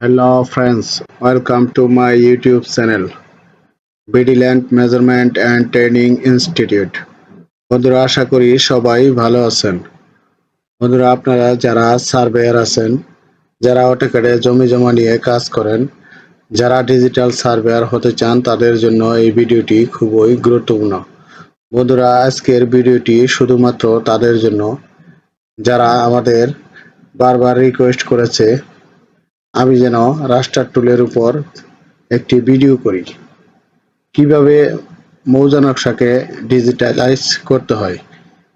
Hello friends, welcome to my YouTube channel, Land Measurement and Training Institute. বন্ধুরা আশা করি সবাই ভালো আছেন। বন্ধুরা আপনারা যারা সার্ভেয়ার আছেন যারা অটোক্যাডে জমি জমা নিয়ে কাজ করেন যারা ডিজিটাল সার্ভেয়ার হতে চান তাদের জন্য এই ভিডিওটি খুবই গুরুত্বপূর্ণ। বন্ধুরা আজকের ভিডিওটি শুধুমাত্র তাদের জন্য। যারা আমাদের বারবার রিকোয়েস্ট করেছে আমি যেন রাস্টার টুলের উপর একটি ভিডিও করি। কীভাবে মৌজা নকশাকে ডিজিটালাইজ করতে হয়?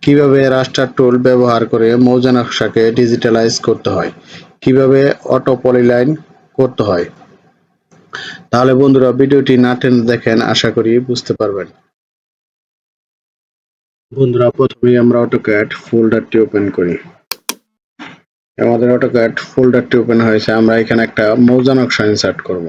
কীভাবে রাস্টার টুল ব্যবহার করে মৌজা নকশাকে ডিজিটালাইজ করতে হয়? কীভাবে অটো পলিলাইন করতে হয়? তাহলে বন্ধুরা, ভিডিওটি না টেনে দেখেন, আশা করি বুঝতে পারবেন। বন্ধুরা, প্রথমেই আমরা অটোক্যাড ফোল্ডারটি ওপেন করি। আমাদের অটোক্যাড ফোল্ডারটি ওপেন হয়েছে। আমরা এখানে একটা মৌজা নকশা ইনসার্ট করব।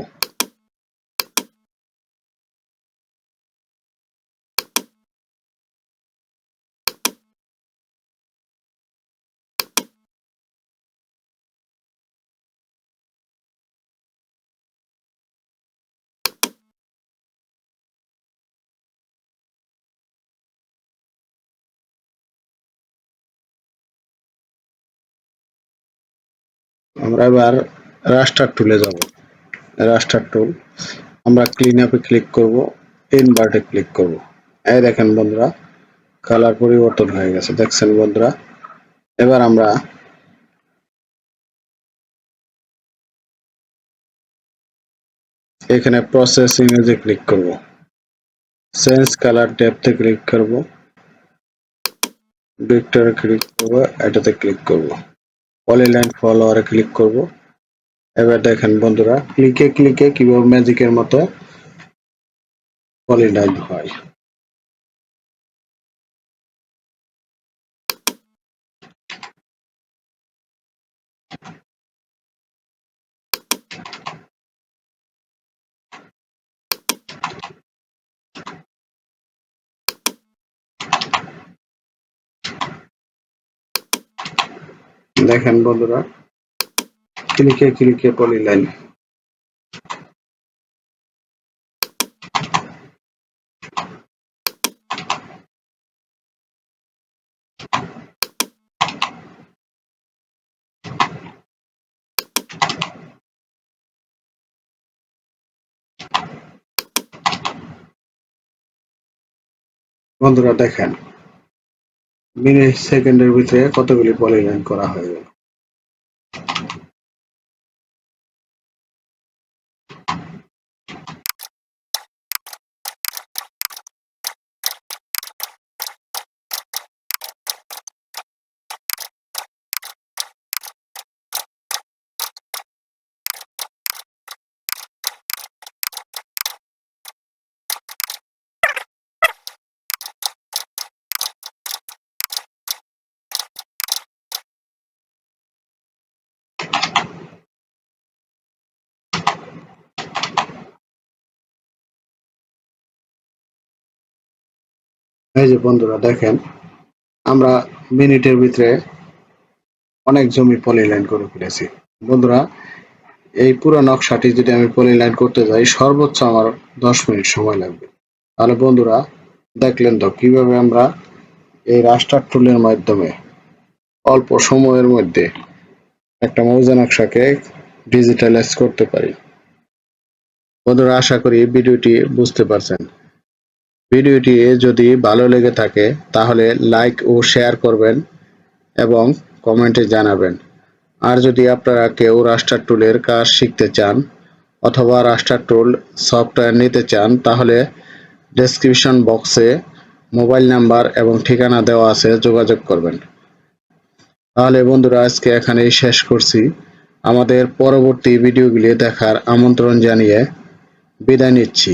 আমরা এবার রাস্টার টুলে যাব। রাস্টার টুল আমরা ক্লিন আপে ক্লিক করব ইনভার্টে ক্লিক করব। এই দেখেন বন্ধুরা কালার পরিবর্তন হয়ে গেছে। দেখছেন বন্ধুরা? এবার আমরা এখানে প্রসেস ইমেজে ক্লিক করব চেঞ্জ কালার ডেপথে ক্লিক করব ভিক্টরে ক্লিক করব, এটাতে ক্লিক করব। পলিলাইন ফলোয়ারে ক্লিক করব। এবার দেখেন বন্ধুরা ক্লিকে ক্লিকে কীভাবে ম্যাজিকের মতো পলিলাইন হয়। দেখেন বন্ধুরা ক্লিকে ক্লিকে পলিলাইন বন্ধুরা দেখেন। মিনিট সেকেন্ডের ভিতরে কতগুলি পলিলাইন করা হয়ে গেল? এই যে বন্ধুরা, দেখেন, আমরা মিনিটের ভিতরে অনেক জমি পলিলাইন করে ফেলেছি। বন্ধুরা, এই পুরো নকশাটি যদি আমি পলিলাইন করতে যাই, সর্বোচ্চ আমার দশ মিনিট সময় লাগবে। তাহলে বন্ধুরা, দেখলেন তো কীভাবে আমরা এই রাস্টার টুলের মাধ্যমে অল্প সময়ের মধ্যে একটা মৌজা নকশাকে ডিজিটালাইজ করতে পারি। বন্ধুরা, আশা করি ভিডিওটি বুঝতে পারছেন। ভিডিওটি যদি ভালো লেগে থাকে, তাহলে লাইক ও শেয়ার করবেন এবং কমেন্টে জানাবেন। আর যদি আপনারা কেউ রাস্টার টুলের কাজ শিখতে চান অথবা রাস্টার টুল সফটওয়্যার নিতে চান, তাহলে ডেসক্রিপশন বক্সে মোবাইল নাম্বার এবং ঠিকানা দেওয়া আছে, যোগাযোগ করবেন। তাহলে বন্ধুরা, আজকে এখানেই শেষ করছি। আমাদের পরবর্তী ভিডিওগুলি দেখার আমন্ত্রণ জানিয়ে বিদায় নিচ্ছি।